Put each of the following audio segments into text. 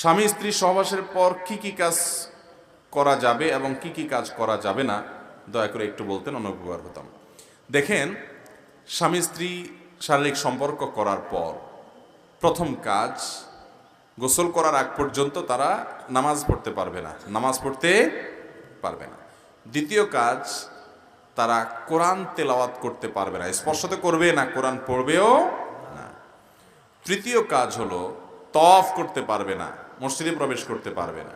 স্বামী স্ত্রী সহবাসের পর কি কি কাজ করা যাবে এবং কি কি কাজ করা যাবে না, দয়া করে একটু বলতেন অনুপকার হতাম দেখেন, স্বামী স্ত্রী শারীরিক সম্পর্ক করার পর প্রথম কাজ, গোসল করার আগ পর্যন্ত তারা নামাজ পড়তে পারবে না, নামাজ পড়তে পারবে না। দ্বিতীয় কাজ, তারা কোরআন তেলাওয়াত করতে পারবে না স্পর্শতে করবে না, কোরআন পড়বেও না। তৃতীয় কাজ হলো তফ করতে পারবে না মসজিদে প্রবেশ করতে পারবে না।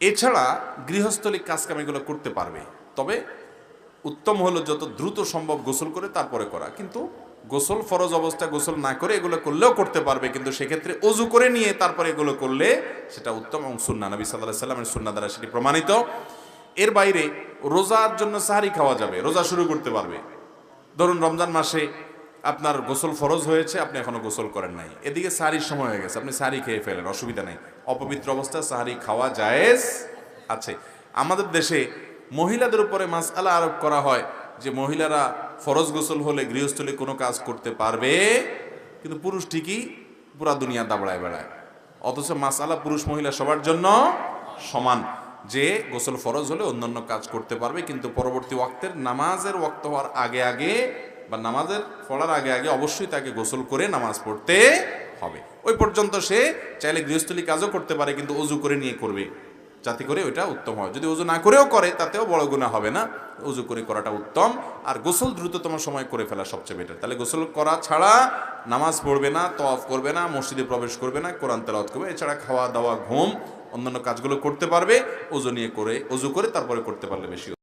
এছাড়া গৃহস্থলিক কাজকামিগুলো করতে পারবে। তবে উত্তম হলো যত দ্রুত সম্ভব গোসল করে তারপরে করা। কিন্তু গোসল ফরজ অবস্থা গোসল না করে এগুলো করলেও করতে পারবে। কিন্তু সেক্ষেত্রে অজু করে নিয়ে তারপরে এগুলো করলে সেটা উত্তম এবং সুন্না নবী সাল্লাহ সাল্লামের সুন্না দ্বারা সেটি প্রমাণিত। এর বাইরে রোজার জন্য সাহারি খাওয়া যাবে। রোজা শুরু করতে পারবে। ধরুন রমজান মাসে আপনার গোসল ফরজ হয়েছে, আপনি এখনও গোসল করেন নাই। এদিকে সাহারির সময় হয়ে গেছে, আপনি সাহারি খেয়ে ফেলেন, অসুবিধা নেই। অপবিত্র অবস্থায় সাহারি খাওয়া জায়েজ আছে। আমাদের দেশে মহিলাদের উপরে মাসআলা আরোপ করা হয় যে মহিলারা ফরজ গোসল হলে গৃহস্থলে কোনো কাজ করতে পারবে, কিন্তু পুরুষ ঠিকই পুরা দুনিয়া দাবড়ায় বেড়ায়। অথচ মাসআলা পুরুষ মহিলা সবার জন্য সমান, যে গোসল ফরজ হলে অন্যান্য কাজ করতে পারবে, কিন্তু পরবর্তী ওয়াক্তের নামাজের ওয়াক্ত হওয়ার আগে আগে বা নামাজের পড়ার আগে আগে অবশ্যই তাকে গোসল করে নামাজ পড়তে হবে। ওই পর্যন্ত সে চাইলে গৃহস্থলী কাজও করতে পারে, কিন্তু অজু করে নিয়ে করবে, যাতে করে ওইটা উত্তম হয়। যদি অজু না করেও করে, তাতেও বড় গুণা হবে না। অজু করে করাটা উত্তম। আর গোসল দ্রুততম সময় করে ফেলা সবচেয়ে বেটার তাহলে গোসল করা ছাড়া নামাজ পড়বে না তফ করবে না, মসজিদে প্রবেশ করবে না, কোরআন তেলাওয়াত করবে এছাড়া খাওয়া দাওয়া ঘুম, অন্যান্য কাজগুলো করতে পারবে। অজু নিয়ে করে, অজু করে তারপরে করতে পারলে বেশি